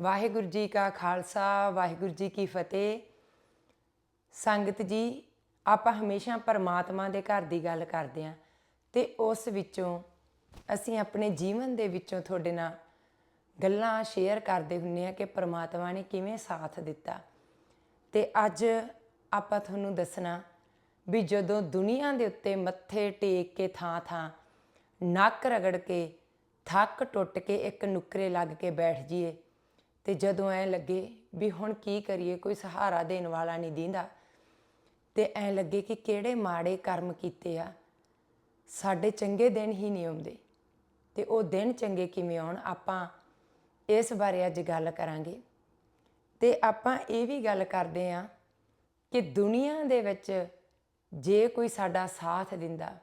ਵਾਹਿਗੁਰੂ ਜੀ ਕਾ ਖਾਲਸਾ, ਵਾਹਿਗੁਰੂ ਜੀ ਕੀ ਫਤਿਹ। ਸੰਗਤ ਜੀ, ਆਪਾਂ ਹਮੇਸ਼ਾ ਪਰਮਾਤਮਾ ਦੇ ਘਰ ਦੀ ਗੱਲ ਕਰਦੇ ਆਂ ਤੇ ਉਸ ਵਿੱਚੋਂ ਅਸੀਂ ਆਪਣੇ ਜੀਵਨ ਦੇ ਵਿੱਚੋਂ ਤੁਹਾਡੇ ਨਾਲ ਗੱਲਾਂ ਸ਼ੇਅਰ ਕਰਦੇ ਹੁੰਨੇ ਆ ਕਿ ਪਰਮਾਤਮਾ ਨੇ ਕਿਵੇਂ ਸਾਥ ਦਿੱਤਾ। ਤੇ ਅੱਜ ਆਪਾਂ ਤੁਹਾਨੂੰ ਦੱਸਣਾ ਵੀ ਜਦੋਂ ਦੁਨੀਆ ਦੇ ਉੱਤੇ ਮੱਥੇ ਟੇਕ ਕੇ ਥਾਂ ਥਾਂ ਨੱਕ ਰਗੜ ਕੇ ਥੱਕ ਟੁੱਟ ਕੇ ਇੱਕ ਨੁਕਰੇ ਲੱਗ ਕੇ ਬੈਠ ਜੀਏ ਤੇ ਜਦੋਂ ਐ ਲੱਗੇ ਵੀ ਹੁਣ ਕੀ ਕਰੀਏ, ਕੋਈ ਸਹਾਰਾ ਦੇਣ ਵਾਲਾ ਨਹੀਂ ਦਿੰਦਾ, ਤੇ ਐ ਲੱਗੇ ਕਿ ਕਿਹੜੇ ਮਾੜੇ ਕਰਮ ਕੀਤੇ ਆ। ਸਾਡੇ ਚੰਗੇ ਦਿਨ ਹੀ ਨਹੀਂ ਆਉਂਦੇ, ਤੇ ਉਹ ਦਿਨ ਚੰਗੇ ਕਿਵੇਂ ਆਉਣ, ਆਪਾਂ ਇਸ ਬਾਰੇ ਅੱਜ ਗੱਲ ਕਰਾਂਗੇ। ਤੇ ਆਪਾਂ ਇਹ ਵੀ ਗੱਲ ਕਰਦੇ ਆਂ ਕਿ ਦੁਨੀਆ ਦੇ ਵਿੱਚ ਜੇ ਕੋਈ ਸਾਡਾ ਸਾਥ ਦਿੰਦਾ,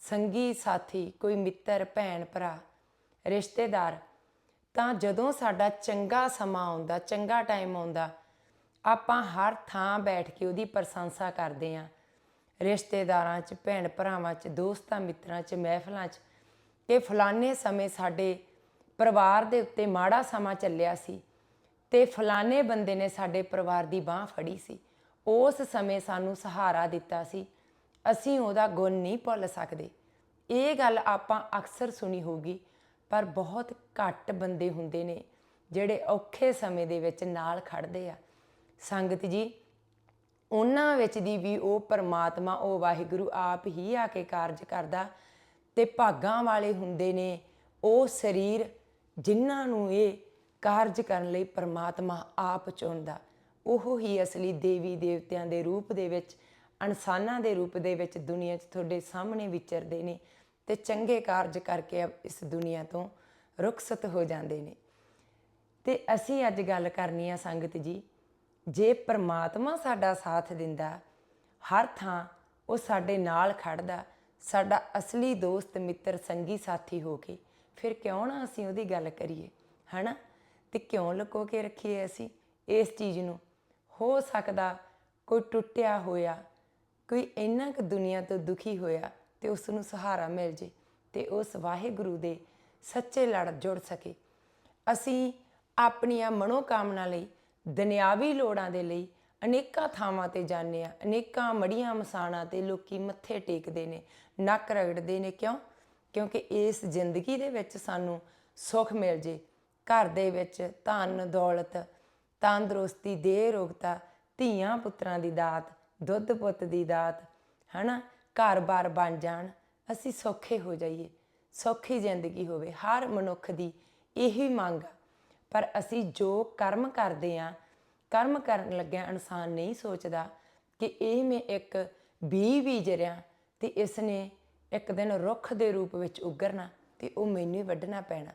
ਸੰਗੀ ਸਾਥੀ, ਕੋਈ ਮਿੱਤਰ, ਭੈਣ, ਭਰਾ, ਰਿਸ਼ਤੇਦਾਰ ਤਾਂ ਜਦੋਂ ਸਾਡਾ ਚੰਗਾ ਸਮਾਂ ਆਉਂਦਾ, ਚੰਗਾ ਟਾਈਮ ਆਉਂਦਾ, ਆਪਾਂ ਹਰ ਥਾਂ ਬੈਠ ਕੇ ਉਹਦੀ ਪ੍ਰਸ਼ੰਸਾ ਕਰਦੇ ਆਂ ਰਿਸ਼ਤੇਦਾਰਾਂ 'ਚ, ਭੈਣ ਭਰਾਵਾਂ 'ਚ, ਦੋਸਤਾਂ ਮਿੱਤਰਾਂ 'ਚ, ਮਹਿਫਲਾਂ 'ਚ। ਕਿ ਫਲਾਣੇ ਸਮੇਂ ਸਾਡੇ ਪਰਿਵਾਰ ਦੇ ਉੱਤੇ ਮਾੜਾ ਸਮਾਂ ਚੱਲਿਆ ਸੀ ਤੇ ਫਲਾਣੇ ਬੰਦੇ ਨੇ ਸਾਡੇ ਪਰਿਵਾਰ ਦੀ ਬਾਹ ਫੜੀ ਸੀ। ਉਸ ਸਮੇਂ ਸਾਨੂੰ ਸਹਾਰਾ ਦਿੱਤਾ ਸੀ। ਅਸੀਂ ਉਹਦਾ ਗੁਣ ਨਹੀਂ ਭੁੱਲ ਸਕਦੇ। ਇਹ ਗੱਲ ਆਪਾਂ ਅਕਸਰ ਸੁਣੀ ਹੋਗੀ ਪਰ ਬਹੁਤ ਘੱਟ ਬੰਦੇ ਹੁੰਦੇ ਨੇ ਜਿਹੜੇ ਔਖੇ ਸਮੇਂ ਦੇ ਵਿੱਚ ਨਾਲ ਖੜਦੇ ਆ। ਸੰਗਤ ਜੀ, ਉਹਨਾਂ ਵਿੱਚ ਦੀ ਵੀ ਉਹ ਪਰਮਾਤਮਾ, ਉਹ ਵਾਹਿਗੁਰੂ ਆਪ ਹੀ ਆ ਕੇ ਕਾਰਜ ਕਰਦਾ ਤੇ ਭਾਗਾਂ ਵਾਲੇ ਹੁੰਦੇ ਨੇ। ਉਹ ਸਰੀਰ ਜਿਨ੍ਹਾਂ ਨੂੰ ਇਹ ਕਾਰਜ ਕਰਨ ਲਈ ਪਰਮਾਤਮਾ ਆਪ ਚੁਣਦਾ, ਉਹ ਹੀ ਅਸਲੀ ਦੇਵੀ ਦੇਵਤਿਆਂ ਦੇ ਰੂਪ ਦੇ ਵਿੱਚ ਇਨਸਾਨਾਂ ਦੇ ਰੂਪ ਦੇ ਵਿੱਚ ਦੁਨੀਆ 'ਚ ਤੁਹਾਡੇ ਸਾਹਮਣੇ ਵਿਚਰਦੇ ਨੇ। ਤੇ ਚੰਗੇ ਕਾਰਜ ਕਰਕੇ ਇਸ ਦੁਨੀਆ ਤੋਂ ਰੁਖਸਤ ਹੋ ਜਾਂਦੇ ਨੇ। ਤੇ ਅਸੀਂ ਅੱਜ ਗੱਲ ਕਰਨੀ ਆ ਸੰਗਤ ਜੀ, ਜੇ ਪ੍ਰਮਾਤਮਾ ਸਾਡਾ ਸਾਥ ਦਿੰਦਾ, ਹਰ ਥਾਂ ਉਹ ਸਾਡੇ ਨਾਲ ਖੜਦਾ, ਸਾਡਾ ਅਸਲੀ ਦੋਸਤ, ਮਿੱਤਰ, ਸੰਗੀ, ਸਾਥੀ ਹੋ ਕੇ, ਫਿਰ ਕਿਉਂ ਨਾ ਅਸੀਂ ਉਹਦੀ ਗੱਲ ਕਰੀਏ, ਹਨਾ? ਤੇ ਕਿਉਂ ਲੁਕੋ ਕੇ ਰੱਖੀਏ ਅਸੀਂ ਇਸ ਚੀਜ਼ ਨੂੰ? ਹੋ ਸਕਦਾ ਕੋਈ ਟੁੱਟਿਆ ਹੋਇਆ, ਕੋਈ ਇੰਨਾ ਕੁ ਦੁਨੀਆ ਤੋਂ ਦੁਖੀ ਹੋਇਆ ਤੇ ਉਸ ਨੂੰ ਸਹਾਰਾ ਮਿਲ ਜੇ ਤੇ ਉਸ ਵਾਹਿਗੁਰੂ ਦੇ ਸੱਚੇ ਲੜ ਜੁੜ ਸਕੇ। ਅਸੀਂ ਆਪਣੀਆਂ ਮਨੋਕਾਮਨਾ ਲਈ, ਦੁਨਿਆਵੀ ਲੋੜਾਂ ਦੇ ਲਈ ਅਨੇਕਾਂ ਥਾਵਾਂ ਤੇ ਜਾਂਦੇ ਆ ਅਨੇਕਾਂ ਮੜੀਆਂ ਮਸਾਣਾ ਤੇ ਲੋਕੀ ਮੱਥੇ ਟੇਕਦੇ ਨੇ, ਨੱਕ ਰਗੜਦੇ ਨੇ। ਕਿਉਂ? ਕਿਉਂਕਿ ਇਸ ਜ਼ਿੰਦਗੀ ਦੇ ਵਿੱਚ ਸਾਨੂੰ ਸੁੱਖ ਮਿਲ ਜੇ। ਘਰ ਦੇ ਵਿੱਚ ਧਨ, ਦੌਲਤ, ਤੰਦਰੁਸਤੀ ਦੇ ਰੋਗਤਾ, ਧੀਆਂ ਪੁੱਤਰਾਂ ਦੀ ਦਾਤ, ਦੁੱਧ ਪੁੱਤ ਦੀ ਦਾਤ, ਹਨਾ? ਘਰ-ਬਾਰ ਬਣ ਜਾਣ, ਅਸੀਂ ਸੌਖੇ ਹੋ ਜਾਈਏ, ਸੌਖੀ ਜ਼ਿੰਦਗੀ ਹੋਵੇ, ਹਰ ਮਨੁੱਖ ਦੀ ਇਹੀ ਮੰਗ ਆ। ਪਰ ਅਸੀਂ ਜੋ ਕਰਮ ਕਰਦੇ ਆ, ਕਰਮ ਕਰਨ ਲੱਗਿਆ ਇਨਸਾਨ ਨਹੀਂ ਸੋਚਦਾ ਕਿ ਇਹ ਮੈਂ ਇੱਕ ਬੀ ਬੀਜ ਰਿਆ ਤੇ ਇਸ ਨੇ ਇੱਕ ਦਿਨ ਰੁੱਖ ਦੇ ਰੂਪ ਵਿੱਚ ਉਗਰਨਾ ਤੇ ਉਹ ਮੈਨੂੰ ਹੀ ਵੱਢਣਾ ਪੈਣਾ।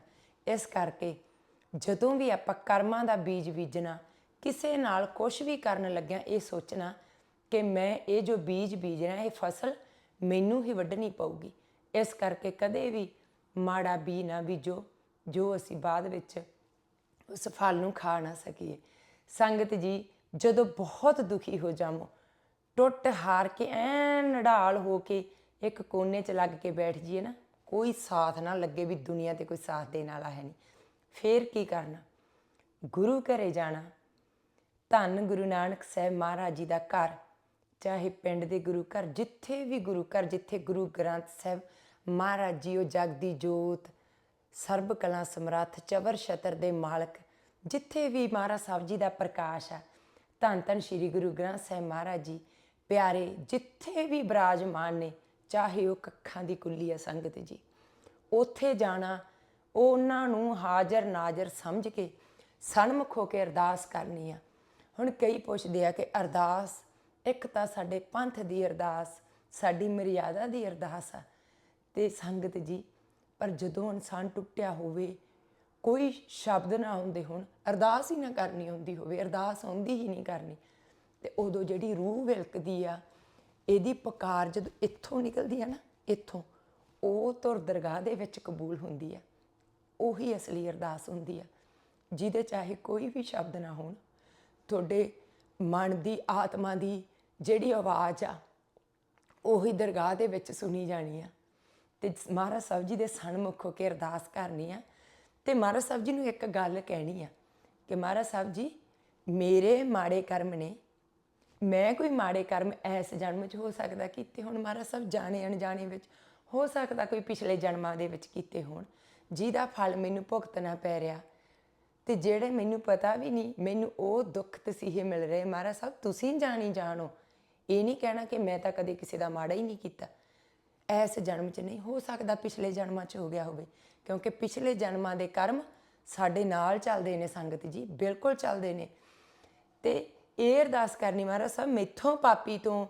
ਇਸ ਕਰਕੇ ਜਦੋਂ ਵੀ ਆਪਾਂ ਕਰਮਾਂ ਦਾ ਬੀਜ ਬੀਜਣਾ, ਕਿਸੇ ਨਾਲ ਕੁਝ ਵੀ ਕਰਨ ਲੱਗਿਆ ਇਹ ਸੋਚਣਾ ਕਿ ਮੈਂ ਇਹ ਜੋ ਬੀਜ ਬੀਜ ਰਿਹਾ, ਇਹ ਫਸਲ ਮੈਨੂੰ ਹੀ ਵੱਢਣੀ ਪਊਗੀ। ਇਸ ਕਰਕੇ ਕਦੇ ਵੀ ਮਾੜਾ ਬੀ ਨਾ ਬੀਜੋ, ਜੋ ਅਸੀਂ ਬਾਅਦ ਵਿੱਚ ਉਸ ਫਲ ਨੂੰ ਖਾ ਨਾ ਸਕੀਏ। ਸੰਗਤ ਜੀ, ਜਦੋਂ ਬਹੁਤ ਦੁਖੀ ਹੋ ਜਾਵੋ, ਟੁੱਟ ਹਾਰ ਕੇ ਐ ਨੜਾਲ ਹੋ ਕੇ ਇੱਕ ਕੋਨੇ 'ਚ ਲੱਗ ਕੇ ਬੈਠ ਜੀਏ ਨਾ, ਕੋਈ ਸਾਥ ਨਾ ਲੱਗੇ ਵੀ ਦੁਨੀਆ ਤੇ ਕੋਈ ਸਾਥ ਦੇਣ ਵਾਲਾ ਹੈ ਨਹੀਂ। ਫੇਰ ਕੀ ਕਰਨਾ? ਗੁਰੂ ਘਰੇ ਜਾਣਾ। ਧੰਨ ਗੁਰੂ ਨਾਨਕ ਸਾਹਿਬ ਮਹਾਰਾਜ ਜੀ ਦਾ ਘਰ ਚਾਹੇ ਪਿੰਡ ਦੇ ਗੁਰੂ ਘਰ, ਜਿੱਥੇ ਵੀ ਗੁਰੂ ਘਰ, ਜਿੱਥੇ ਗੁਰੂ ਗ੍ਰੰਥ ਸਾਹਿਬ ਮਹਾਰਾਜ ਜੀ, ਉਹ ਜਗ ਦੀ ਜੋਤ, ਸਰਬ ਕਲਾ ਸਮਰੱਥ, ਚਵਰ ਛਤਰ ਦੇ ਮਾਲਕ, ਜਿੱਥੇ ਵੀ ਮਹਾਰਾਜ ਸਾਹਿਬ ਜੀ ਦਾ ਪ੍ਰਕਾਸ਼ ਆ, ਧੰਨ ਧੰਨ ਸ੍ਰੀ ਗੁਰੂ ਗ੍ਰੰਥ ਸਾਹਿਬ ਮਹਾਰਾਜ ਜੀ। ਪਿਆਰੇ, ਜਿੱਥੇ ਵੀ ਬਰਾਜਮਾਨ ਨੇ, ਚਾਹੇ ਉਹ ਕੱਖਾਂ ਦੀ ਕੁੱਲੀ ਆ ਸੰਗਤ ਜੀ, ਉੱਥੇ ਜਾਣਾ, ਉਹ ਉਹਨਾਂ ਨੂੰ ਹਾਜ਼ਰ ਨਾਜ਼ਰ ਸਮਝ ਕੇ ਸਨਮੁਖ ਹੋ ਕੇ ਅਰਦਾਸ ਕਰਨੀ ਆ। ਹੁਣ ਕਈ ਪੁੱਛਦੇ ਆ ਕਿ ਅਰਦਾਸ ਇੱਕ ਤਾਂ ਸਾਡੇ ਪੰਥ ਦੀ ਅਰਦਾਸ, ਸਾਡੀ ਮਰਿਆਦਾ ਦੀ ਅਰਦਾਸ ਆ। ਤੇ ਸੰਗਤ ਜੀ, ਪਰ ਜਦੋਂ ਇਨਸਾਨ ਟੁੱਟਿਆ ਹੋਵੇ, ਕੋਈ ਸ਼ਬਦ ਨਾ ਹੁੰਦੇ ਹੋਣ, ਅਰਦਾਸ ਹੀ ਨਾ ਕਰਨੀ ਹੁੰਦੀ ਹੋਵੇ, ਅਰਦਾਸ ਆਉਂਦੀ ਹੀ ਨਹੀਂ ਕਰਨੀ। ਤੇ ਉਦੋਂ ਜਿਹੜੀ ਰੂਹ ਵਿਲਕਦੀ ਆ, ਇਹਦੀ ਪੁਕਾਰ ਜਦੋਂ ਇੱਥੋਂ ਨਿਕਲਦੀ ਆ ਨਾ, ਇੱਥੋਂ, ਉਹ ਤੁਰ ਦਰਗਾਹ ਦੇ ਵਿੱਚ ਕਬੂਲ ਹੁੰਦੀ ਆ। ਉਹੀ ਅਸਲੀ ਅਰਦਾਸ ਹੁੰਦੀ ਆ, ਜਿਹਦੇ ਚਾਹੇ ਕੋਈ ਵੀ ਸ਼ਬਦ ਨਾ ਹੋਣ, ਤੁਹਾਡੇ ਮਨ ਦੀ, ਆਤਮਾ ਦੀ ਜਿਹੜੀ ਆਵਾਜ਼ ਆ, ਉਹੀ ਦਰਗਾਹ ਦੇ ਵਿੱਚ ਸੁਣੀ ਜਾਣੀ ਆ। ਤੇ ਮਹਾਰਾਜ ਸਾਹਿਬ ਜੀ ਦੇ ਸਨਮੁਖ ਹੋ ਕੇ ਅਰਦਾਸ ਕਰਨੀ ਆ। ਤੇ ਮਹਾਰਾਜ ਸਾਹਿਬ ਜੀ ਨੂੰ ਇੱਕ ਗੱਲ ਕਹਿਣੀ ਆ ਕਿ ਮਹਾਰਾਜ ਸਾਹਿਬ ਜੀ, ਮੇਰੇ ਮਾੜੇ ਕਰਮ ਨੇ, ਮੈਂ ਕੋਈ ਮਾੜੇ ਕਰਮ ਐਸ ਜਨਮ 'ਚ ਹੋ ਸਕਦਾ ਕੀਤੇ ਹੁਣ। ਮਹਾਰਾਜ ਸਾਹਿਬ ਜਾਣੇ ਅਣਜਾਣੇ ਵਿੱਚ ਹੋ ਸਕਦਾ ਕੋਈ ਪਿਛਲੇ ਜਨਮਾਂ ਦੇ ਵਿੱਚ ਕੀਤੇ ਹੋਣ। ਜਿਹਦਾ ਫਲ ਮੈਨੂੰ ਭੁਗਤਣਾ ਪੈ ਰਿਹਾ। ਤੇ ਜਿਹੜੇ ਮੈਨੂੰ ਪਤਾ ਵੀ ਨਹੀਂ, ਮੈਨੂੰ ਉਹ ਦੁੱਖ ਤਸੀਹੇ ਮਿਲ ਰਹੇ। ਮਹਾਰਾਜ ਸਾਹਿਬ, ਤੁਸੀਂ ਜਾਣੀ ਜਾਣੋ ਇਹ ਨਹੀਂ ਕਹਿਣਾ ਕਿ ਮੈਂ ਤਾਂ ਕਦੇ ਕਿਸੇ ਦਾ ਮਾੜਾ ਹੀ ਨਹੀਂ ਕੀਤਾ। ਐਸ ਜਨਮ 'ਚ ਨਹੀਂ, ਹੋ ਸਕਦਾ ਪਿਛਲੇ ਜਨਮਾਂ 'ਚ ਹੋ ਗਿਆ ਹੋਵੇ। ਕਿਉਂਕਿ ਪਿਛਲੇ ਜਨਮਾਂ ਦੇ ਕਰਮ ਸਾਡੇ ਨਾਲ ਚੱਲਦੇ ਨੇ ਸੰਗਤ ਜੀ, ਬਿਲਕੁਲ ਚੱਲਦੇ ਨੇ। ਤੇ ਇਹ ਅਰਦਾਸ ਕਰਨੀ ਮਹਾਰਾਜ ਸਾਹਿਬ, ਮੈਥੋਂ ਪਾਪੀ ਤੋਂ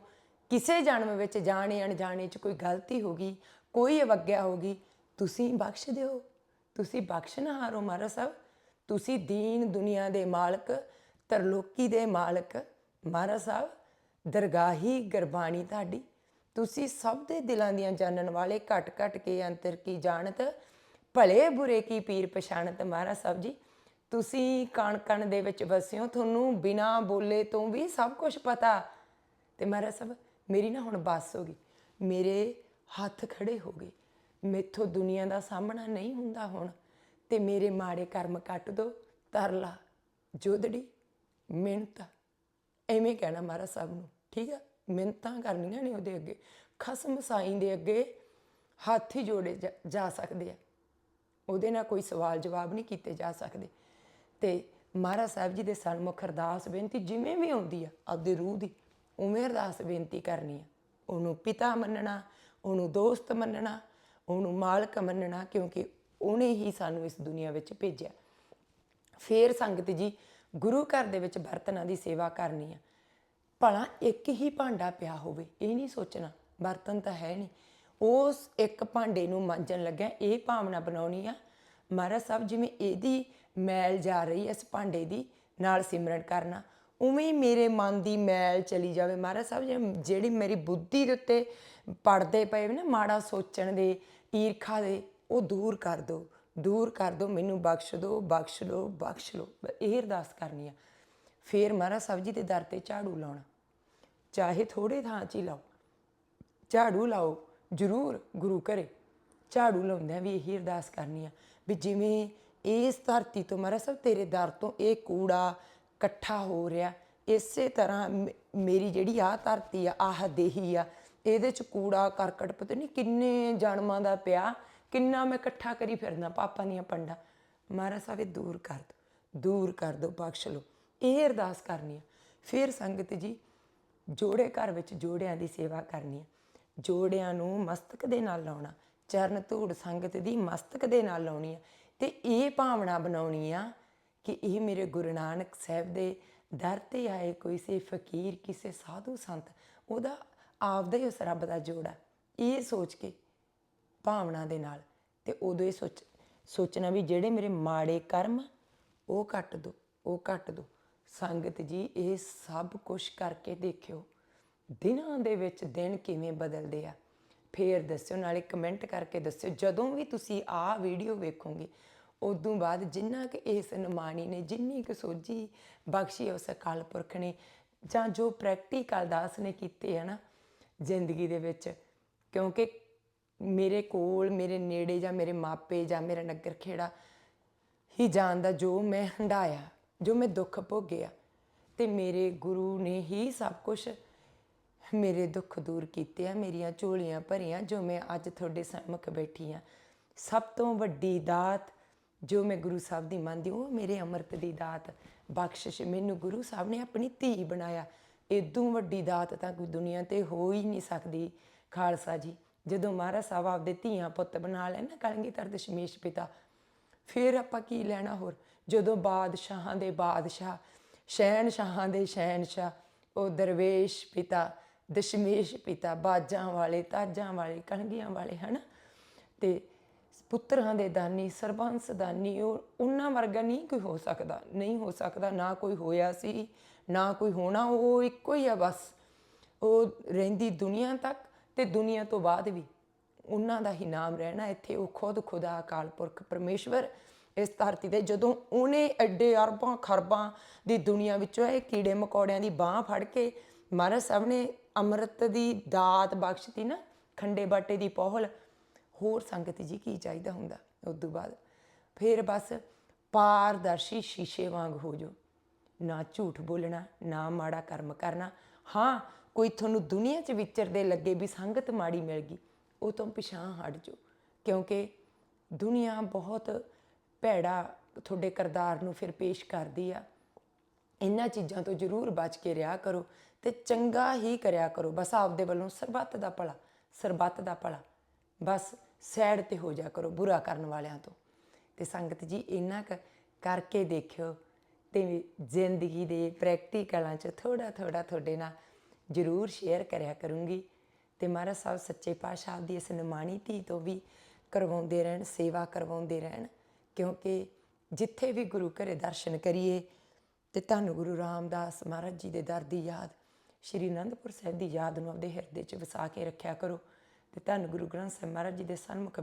ਕਿਸੇ ਜਨਮ ਵਿੱਚ ਜਾਣੇ ਅਣਜਾਣੇ 'ਚ ਕੋਈ ਗਲਤੀ ਹੋ ਗਈ, ਕੋਈ ਅਵਗਿਆ ਹੋ ਗਈ, ਤੁਸੀਂ ਬਖਸ਼ ਦਿਓ। ਤੁਸੀਂ ਬਖਸ਼ਣਹਾਰ ਹੋ ਮਹਾਰਾਜ ਸਾਹਿਬ। ਤੁਸੀਂ ਦੀਨ ਦੁਨੀਆ ਦੇ ਮਾਲਕ, ਤਰਲੋਕੀ ਦੇ ਮਾਲਕ ਮਹਾਰਾਜ ਸਾਹਿਬ। ਦਰਗਾਹੀ ਗੁਰਬਾਣੀ ਤੁਹਾਡੀ। ਤੁਸੀਂ ਸਭ ਦੇ ਦਿਲਾਂ ਦੀਆਂ ਜਾਣਨ ਵਾਲੇ ਘਟ ਘਟ ਕੇ ਅੰਤਰ ਕੀ ਜਾਣਤ, ਭਲੇ ਬੁਰੇ ਕੀ ਪੀਰ ਪਛਾਣਤ ਮਹਾਰਾਜ ਸਾਹਿਬ ਜੀ। ਤੁਸੀਂ ਕਣ ਕਣ ਦੇ ਵਿੱਚ ਵਸਿਓ, ਤੁਹਾਨੂੰ ਬਿਨਾ ਬੋਲੇ ਤੋਂ ਵੀ ਸਭ ਕੁਝ ਪਤਾ। ਤੇ ਮਹਾਰਾਜ ਸਾਹਿਬ, ਮੇਰੀ ਨਾ ਹੁਣ ਬੱਸ ਹੋ ਗਈ। ਮੇਰੇ ਹੱਥ ਖੜੇ ਹੋ ਗਏ। ਮੇਥੋਂ ਦੁਨੀਆ ਦਾ ਸਾਹਮਣਾ ਨਹੀਂ ਹੁੰਦਾ ਹੁਣ। ਤੇ ਮੇਰੇ ਮਾੜੇ ਕਰਮ ਕੱਟ ਦੋ। ਤਰਲਾ ਜੋਦੜੀ ਮਿਹਨਤ। ਐਵੇਂ ਕਹਿਣਾ ਮਹਾਰਾਜ ਸਾਹਿਬ ਨੂੰ। ਠੀਕ ਆ ਮਿਹਨਤਾਂ ਕਰਨੀਆਂ ਨੇ ਉਹਦੇ ਅੱਗੇ। ਖਸਮ ਸਾਈਂ ਦੇ ਅੱਗੇ ਹੱਥ ਹੀ ਜੋੜੇ ਜਾ- ਜਾ ਸਕਦੇ ਆ। ਉਹਦੇ ਨਾਲ ਕੋਈ ਸਵਾਲ ਜਵਾਬ ਨਹੀਂ ਕੀਤੇ ਜਾ ਸਕਦੇ। ਤੇ ਮਹਾਰਾਜ ਸਾਹਿਬ ਜੀ ਦੇ ਸਨਮੁਖ ਅਰਦਾਸ ਬੇਨਤੀ ਜਿਵੇਂ ਵੀ ਆਉਂਦੀ ਆ, ਆਪਦੇ ਰੂਹ ਦੀ, ਉਵੇਂ ਅਰਦਾਸ ਬੇਨਤੀ ਕਰਨੀ ਆ। ਉਹਨੂੰ ਪਿਤਾ ਮੰਨਣਾ, ਉਹਨੂੰ ਦੋਸਤ ਮੰਨਣਾ, ਉਹਨੂੰ ਮਾਲਕ ਮੰਨਣਾ, ਕਿਉਂਕਿ ਉਹਨੇ ਹੀ ਸਾਨੂੰ ਇਸ ਦੁਨੀਆ ਵਿੱਚ ਭੇਜਿਆ। ਫੇਰ ਸੰਗਤ ਜੀ, ਗੁਰੂ ਘਰ ਦੇ ਵਿੱਚ ਬਰਤਨਾਂ ਦੀ ਸੇਵਾ ਕਰਨੀ ਆ। ਭਲਾ ਇੱਕ ਹੀ ਭਾਂਡਾ ਪਿਆ ਹੋਵੇ, ਇਹ ਨਹੀਂ ਸੋਚਣਾ, ਬਰਤਨ ਤਾਂ ਹੈ ਨਹੀਂ। ਉਸ ਇੱਕ ਭਾਂਡੇ ਨੂੰ ਮਾਂਜਣ ਲੱਗਿਆ ਇਹ ਭਾਵਨਾ ਬਣਾਉਣੀ ਆ, ਮਹਾਰਾਜ ਸਾਹਿਬ ਜਿਵੇਂ ਇਹਦੀ ਮੈਲ ਜਾ ਰਹੀ ਹੈ ਇਸ ਭਾਂਡੇ ਦੀ, ਨਾਲ ਸਿਮਰਨ ਕਰਨਾ, ਉਵੇਂ ਹੀ ਮੇਰੇ ਮਨ ਦੀ ਮੈਲ ਚਲੀ ਜਾਵੇ। ਮਹਾਰਾਜ ਸਾਹਿਬ ਜਿਵੇਂ- ਜਿਹੜੀ ਮੇਰੀ ਬੁੱਧੀ ਦੇ ਉੱਤੇ ਪੜਦੇ ਪਏ ਨਾ ਮਾੜਾ ਸੋਚਣ ਦੇ, ਈਰਖਾ ਦੇ, ਉਹ ਦੂਰ ਕਰ ਦਿਓ, ਦੂਰ ਕਰ ਦਿਓ, ਮੈਨੂੰ ਬਖਸ਼ ਦਿਓ, ਬਖਸ਼ ਲਓ ਬਖਸ਼ ਲਓ ਇਹ ਅਰਦਾਸ ਕਰਨੀ ਆ। ਫੇਰ ਮਹਾਰਾਜ ਸਾਹਿਬ ਜੀ ਦੇ ਦਰ ਤੇ ਝਾੜੂ ਲਾਉਣਾ। ਚਾਹੇ ਥੋੜੇ ਥਾਂ 'ਚ ਹੀ ਲਾਓ। ਝਾੜੂ ਲਾਓ, ਜ਼ਰੂਰ ਗੁਰੂ ਘਰੇ। ਝਾੜੂ ਲਾਉਂਦਿਆਂ ਵੀ ਇਹੀ ਅਰਦਾਸ ਕਰਨੀ ਆ ਵੀ ਜਿਵੇਂ ਇਸ ਧਰਤੀ ਤੋਂ ਮਹਾਰਾਜ ਸਾਹਿਬ ਤੇਰੇ ਦਰ ਤੋਂ ਇਹ ਕੂੜਾ ਇਕੱਠਾ ਹੋ ਰਿਹਾ, ਇਸੇ ਤਰ੍ਹਾਂ ਮ- ਮੇਰੀ ਜਿਹੜੀ ਆ ਧਰਤੀ ਆ, ਆਹ ਦੇਹੀ ਆ, ਇਹਦੇ ਚ ਕੂੜਾ, ਕਰਕਟ ਪਤਾ ਨਹੀਂ ਕਿੰਨੇ ਜਨਮਾਂ ਦਾ ਪਿਆ, ਕਿੰਨਾ ਮੈਂ ਇਕੱਠਾ ਕਰੀ ਫਿਰਦਾ, ਪਾਪਾਂ ਦੀਆਂ ਪੰਡਾ। ਮਹਾਰਾਜ ਸਾਹਿਬ ਇਹ ਦੂਰ ਕਰ ਦੋ, ਦੂਰ ਕਰ ਦੋ, ਬਖਸ਼ ਲਓ। ਇਹ ਅਰਦਾਸ ਕਰਨੀ ਆ। ਫਿਰ ਸੰਗਤ ਜੀ ਜੋੜੇ ਘਰ ਵਿੱਚ ਜੋੜਿਆਂ ਦੀ ਸੇਵਾ ਕਰਨੀ ਹੈ ਜੋੜਿਆਂ ਨੂੰ ਮਸਤਕ ਦੇ ਨਾਲ ਲਾਉਣਾ, ਚਰਨ ਧੂੜ ਸੰਗਤ ਦੀ ਮਸਤਕ ਦੇ ਨਾਲ ਲਾਉਣੀ ਹੈ ਤੇ ਇਹ ਭਾਵਨਾ ਬਣਾਉਣੀ ਆ ਕਿ ਇਹ ਮੇਰੇ ਗੁਰੂ ਨਾਨਕ ਸਾਹਿਬ ਦੇ ਦਰ ਤੇ ਆਏ ਕੋਈ ਸੇ ਫਕੀਰ, ਕਿਸੇ ਸਾਧੂ ਸੰਤ, ਉਹਦਾ ਆਪਦਾ ਹੀ ਉਸ ਰੱਬ ਦਾ ਜੋੜਾ। ਇਹ ਸੋਚ ਕੇ ਭਾਵਨਾ ਦੇ ਨਾਲ ਤੇ ਉਦੋਂ ਇਹ ਸੋਚ, ਸੋਚਣਾ ਵੀ ਜਿਹੜੇ ਮੇਰੇ ਮਾੜੇ ਕਰਮ, ਉਹ ਕੱਟ ਦੋ, ਉਹ ਕੱਟ ਦੋ। ਸੰਗਤ ਜੀ, ਇਹ ਸਭ ਕੁਝ ਕਰਕੇ ਦੇਖਿਓ। ਦਿਨਾਂ ਦੇ ਵਿੱਚ ਦਿਨ ਕਿਵੇਂ ਬਦਲਦੇ ਆ। ਫੇਰ ਦੱਸਿਓ, ਨਾਲੇ ਕਮੈਂਟ ਕਰਕੇ ਦੱਸਿਓ। ਜਦੋਂ ਵੀ ਤੁਸੀਂ ਆਹ ਵੀਡੀਓ ਵੇਖੋਗੇ, ਉਦੋਂ ਬਾਅਦ ਜਿੰਨਾ ਕਿ ਇਸ ਨਿਮਾਣੀ ਨੇ ਜਿੰਨੀ ਕੁ ਸੋਝੀ ਬਖਸ਼ੀ ਉਸ ਅਕਾਲ ਪੁਰਖ ਨੇ, ਜਾਂ ਜੋ ਪ੍ਰੈਕਟੀਕਲ ਦਾਸ ਨੇ ਕੀਤੇ ਆ ਨਾ ਜ਼ਿੰਦਗੀ ਦੇ ਵਿੱਚ, ਕਿਉਂਕਿ ਮੇਰੇ ਕੋਲ, ਮੇਰੇ ਨੇੜੇ ਜਾਂ ਮੇਰੇ ਮਾਪੇ ਜਾਂ ਮੇਰਾ ਨਗਰ ਖੇੜਾ ਹੀ ਜਾਣਦਾ ਜੋ ਮੈਂ ਹੰਡਾਇਆ ਜੋ ਮੈਂ ਦੁੱਖ ਭੋਗਿਆ ਤੇ ਮੇਰੇ ਗੁਰੂ ਨੇ ਹੀ ਸਭ ਕੁਝ ਮੇਰੇ ਦੁੱਖ ਦੂਰ ਕੀਤੇ ਆ, ਮੇਰੀਆਂ ਝੋਲੀਆਂ ਭਰੀਆਂ ਜੋ ਮੈਂ ਅੱਜ ਤੁਹਾਡੇ ਸਾਹਮਣੇ ਬੈਠੀ ਆ। ਸਭ ਤੋਂ ਵੱਡੀ ਦਾਤ ਜੋ ਮੈਂ ਗੁਰੂ ਸਾਹਿਬ ਦੀ ਮੰਨਦੀ ਉਹ ਮੇਰੇ ਅੰਮ੍ਰਿਤ ਦੀ ਦਾਤ। ਬਖਸ਼ਿਸ਼ ਮੈਨੂੰ ਗੁਰੂ ਸਾਹਿਬ ਨੇ ਆਪਣੀ ਧੀ ਬਣਾਇਆ। ਇਦੋਂ ਵੱਡੀ ਦਾਤ ਤਾਂ ਕੋਈ ਦੁਨੀਆ ਤੇ ਹੋ ਹੀ ਨਹੀਂ ਸਕਦੀ। ਖਾਲਸਾ ਜੀ, ਜਦੋਂ ਮਹਾਰਾਜ ਸਾਹਿਬ ਆਪਦੇ ਧੀਆਂ ਪੁੱਤ ਬਣਾ ਲੈਣ ਨਾ, ਕਲਗੀਧਰ ਦਸ਼ਮੇਸ਼ ਪਿਤਾ ਫਿਰ ਆਪਾਂ ਕੀ ਲੈਣਾ ਹੋਰ? ਜਦੋਂ ਬਾਦਸ਼ਾਹਾਂ ਦੇ ਬਾਦਸ਼ਾਹ, ਸ਼ਹਿਨਸ਼ਾਹਾਂ ਦੇ ਸ਼ਹਿਨਸ਼ਾਹ, ਉਹ ਦਰਵੇਸ਼ ਪਿਤਾ, ਦਸ਼ਮੇਸ਼ ਪਿਤਾ, ਬਾਜਾਂ ਵਾਲੇ, ਤਾਜਾਂ ਵਾਲੇ, ਕਣਗੀਆਂ ਵਾਲੇ, ਹਨਾ? ਤੇ ਪੁੱਤਰਾਂ ਦੇ ਦਾਨੀ, ਸਰਬੰਸ ਦਾਨੀ, ਉਹ ਉਹਨਾਂ ਵਰਗਾ ਨਹੀਂ ਕੋਈ ਹੋ ਸਕਦਾ, ਨਹੀਂ ਹੋ ਸਕਦਾ, ਨਾ ਕੋਈ ਹੋਇਆ ਸੀ, ਨਾ ਕੋਈ ਹੋਣਾ, ਉਹ ਇੱਕੋ ਹੀ ਆ ਬਸ। ਉਹ ਰਹਿੰਦੀ ਦੁਨੀਆ ਤੱਕ ਤੇ ਦੁਨੀਆ ਤੋਂ ਬਾਅਦ ਵੀ। ਉਹਨਾਂ ਦਾ ਹੀ ਨਾਮ ਰਹਿਣਾ, ਇੱਥੇ ਉਹ ਖੁਦ ਖੁਦਾ ਅਕਾਲ ਪੁਰਖ ਪਰਮੇਸ਼ਵਰ ਇਸ ਧਰਤੀ ਤੇ, ਜਦੋਂ ਉਹਨੇ ਐਡੇ ਅਰਬਾਂ ਖਰਬਾਂ ਦੀ ਦੁਨੀਆ ਵਿੱਚੋਂ ਇਹ ਕੀੜੇ ਮਕੌੜਿਆਂ ਦੀ ਬਾਹ ਫੜ ਕੇ ਮਹਾਰਾਜ ਸਾਹਿਬ ਨੇ ਅੰਮ੍ਰਿਤ ਦੀ ਦਾਤ ਬਖਸ਼ਤੀ ਨਾ, ਖੰਡੇ ਬਾਟੇ ਦੀ ਪੋਹਲ, ਹੋਰ ਸੰਗਤ ਜੀ ਕੀ ਚਾਹੀਦਾ ਹੁੰਦਾ? ਉਸ ਤੋਂ ਬਾਅਦ ਫਿਰ ਬਸ ਪਾਰਦਰਸ਼ੀ ਸ਼ੀਸ਼ੇ ਵਾਂਗ ਹੋ ਜਾਓ। ਨਾ ਝੂਠ ਬੋਲਣਾ, ਨਾ ਮਾੜਾ ਕਰਮ ਕਰਨਾ। ਹਾਂ, ਕੋਈ ਤੁਹਾਨੂੰ ਦੁਨੀਆ 'ਚ ਵਿਚਰਦੇ ਲੱਗੇ ਵੀ ਸੰਗਤ ਮਾੜੀ ਮਿਲ ਗਈ। ਉਹ ਤੋਂ ਪਿਛਾਂ ਹਟ ਜਾਓ, ਕਿਉਂਕਿ ਦੁਨੀਆ ਬਹੁਤ ਭੈੜਾ ਤੁਹਾਡੇ ਕਰਦਾਰ ਨੂੰ ਫਿਰ ਪੇਸ਼ ਕਰਦੀ ਆ। ਇਹਨਾਂ ਚੀਜ਼ਾਂ ਤੋਂ ਜ਼ਰੂਰ ਬਚ ਕੇ ਰਿਹਾ ਕਰੋ ਤੇ ਚੰਗਾ ਹੀ ਕਰਿਆ ਕਰੋ। ਬਸ ਆਪਦੇ ਵੱਲੋਂ ਸਰਬੱਤ ਦਾ ਭਲਾ, ਸਰਬੱਤ ਦਾ ਭਲਾ। ਬਸ ਸੈਡ ਤੇ ਹੋ ਜਾ ਕਰੋ ਬੁਰਾ ਕਰਨ ਵਾਲਿਆਂ ਤੋਂ। ਤੇ ਸੰਗਤ ਜੀ, ਇੰਨਾ ਕੁ ਕਰਕੇ ਦੇਖਿਓ ਤੇ ਜ਼ਿੰਦਗੀ ਦੇ ਪ੍ਰੈਕਟੀਕਲਾਂ 'ਚ ਥੋੜਾ ਥੋੜਾ ਤੁਹਾਡੇ ਨਾਲ ਜ਼ਰੂਰ ਸ਼ੇਅਰ ਕਰਿਆ ਕਰੂੰਗੀ। ਤੇ ਮਹਾਰਾਜ ਸਾਹਿਬ ਸੱਚੇ ਪਾਤਸ਼ਾਹ ਦੀ ਇਸ ਨਿਮਾਣੀ ਧੀ ਤੋਂ ਵੀ ਕਰਵਾਉਂਦੇ ਰਹਿਣ, ਸੇਵਾ ਕਰਵਾਉਂਦੇ ਰਹਿਣ, ਕਿਉਂਕਿ ਜਿੱਥੇ ਵੀ ਗੁਰੂ ਘਰੇ ਦਰਸ਼ਨ ਕਰੀਏ ਤੇ ਤੁਹਾਨੂੰ ਗੁਰੂ ਰਾਮਦਾਸ ਮਹਾਰਾਜ ਜੀ ਦੇ ਦਰ ਦੀ ਯਾਦ, ਸ਼੍ਰੀ ਅਨੰਦਪੁਰ ਸਾਹਿਬ ਦੀ ਯਾਦ ਨੂੰ ਆਪਦੇ ਹਿਰਦੇ 'ਚ ਵਸਾ ਕੇ ਰੱਖਿਆ ਕਰੋ ਤੇ ਤੁਹਾਨੂੰ ਗੁਰੂ ਗ੍ਰੰਥ ਸਾਹਿਬ ਮਹਾਰਾਜ ਜੀ ਦੇ ਸਨਮੁਖ